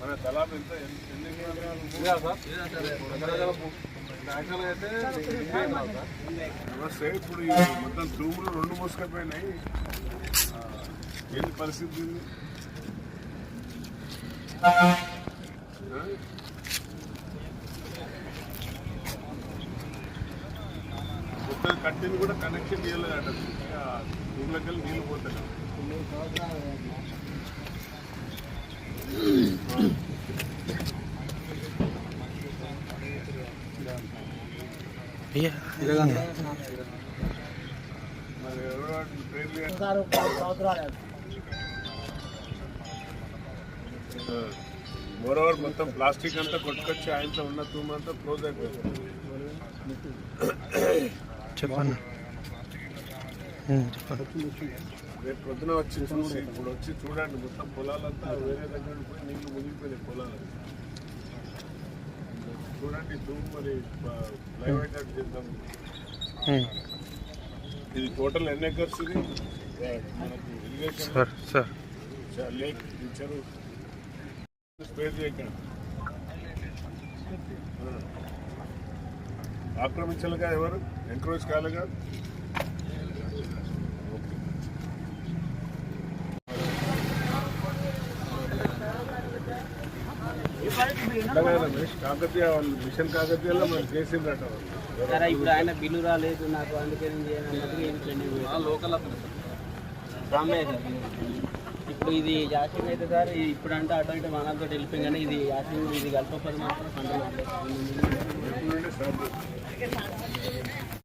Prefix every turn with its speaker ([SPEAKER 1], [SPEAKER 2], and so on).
[SPEAKER 1] మన ఎంత? ఎన్ని- భూ- యాక్చువల్గా అయితే. నమస్తే ఇప్పుడు మొత్తం తూములు రెండు మోసుకపోయినాయి. ఏంటి పరిస్థితి? మొత్తం కట్టింది కూడా కనెక్షన్ చేయలేదట. ఊళ్ళకి వెళ్ళి నీళ్ళు పోతున్నాయి. మోరవర్ మొత్తం ప్లాస్టిక్ అంతా కొట్టుకొచ్చి ఆయనతో ఉన్న తూము అంతా క్లోజ్ అయిపోయింది.
[SPEAKER 2] చెప్పండి
[SPEAKER 1] రేపు పొద్దున వచ్చి చూసి ఇప్పుడు వచ్చి చూడండి మొత్తం పొలాలంతా వేరే దగ్గర పోయి నీళ్ళు మునిగిపోయినాయి పొలాలు. చూడండి తూము మరి లైవ్ చేద్దాం. ఇది టోటల్ ఎన్ని ఎకర్స్ ఇది? మనకు
[SPEAKER 2] సార్ సార్.
[SPEAKER 1] లేక్ ఇచ్చారు స్పేర్ చేయకండి ఆ. ఆక్రమించాలిగా ఎవరు? ఎంక్రోచ్ కాలేగా కాకతీయ మిషన్ కాకతీయలో మనం.
[SPEAKER 3] సరే ఇప్పుడు ఆయన బిల్లు రాలేదు నాకు అందుకే నేను చేయను అన్నట్టుగా ఏం ట్రెండింగ్ లోకల్ రామయ్య సార్ ఇప్పుడు ఇది యాసింగ్ అయితే సార్ ఇది ఇప్పుడు అంటే అటు ఇటు మనతో వెళ్ళిపోయింది కానీ ఇది యాసింగ్ ఇది కలపపది మాత్రం
[SPEAKER 1] స్టార్ట్